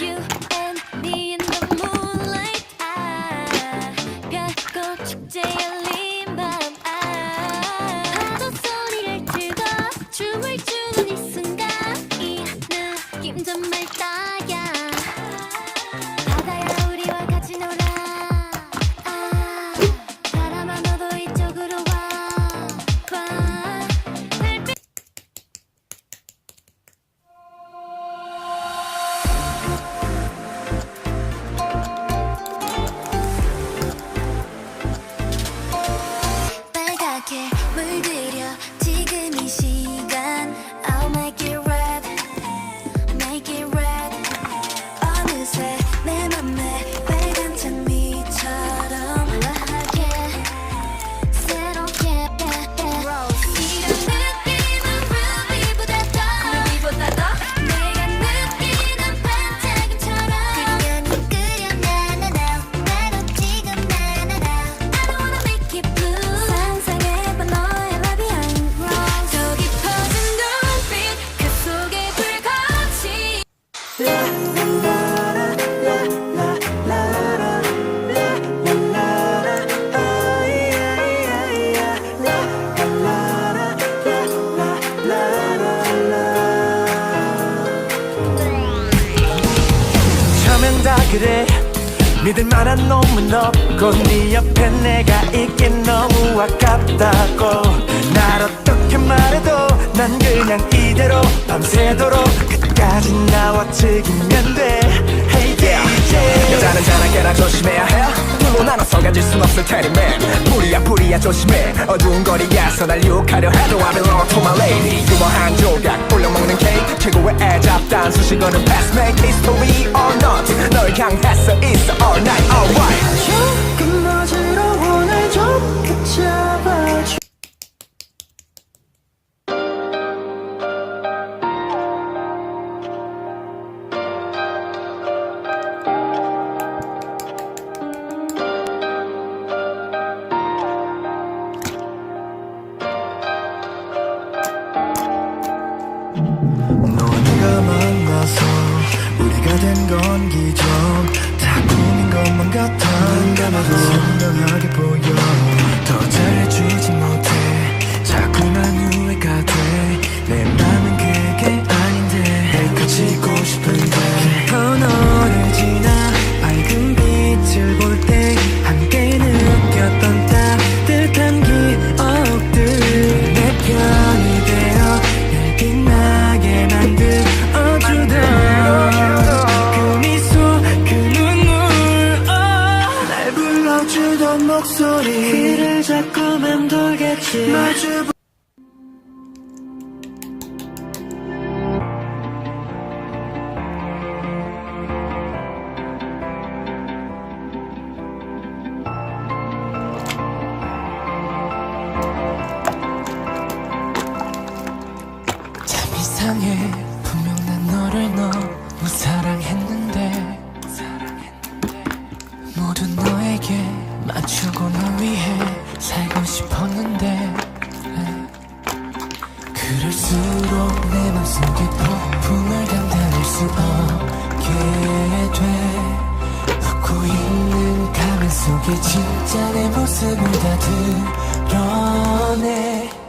you. 그래. 믿을 만한 놈은 없고 네 옆에 내가 있긴 너무 아깝다고. 날 어떻게 말해도 난 그냥 이대로 밤새도록 끝까지 나와 즐기면 돼. Hey DJ. 여자는 자나깨나 조심해야 해. 둘로 나눠서 가질 순 없을 테니 man. 불이야 불이야 조심해. 어두운 거리에서 날 유혹하려 해도 I belong to my lady. 유머 한 조각 올려먹는 케이크 최고의 애잡단 수식어는 우리가 된건 기적. 다 꿈인 것만 같아. 눈 감아도 선명하게 보여. 더 잘해주지 못 참 이상해. 분명 난 너를 너무 사랑했는데. 모두 너에게 맞추고 싶었는데 그럴수록 내 맘속에 폭풍을 감당할 수 없게 돼. 웃고 있는 가면 속에 진짜 내 모습을 다 드러내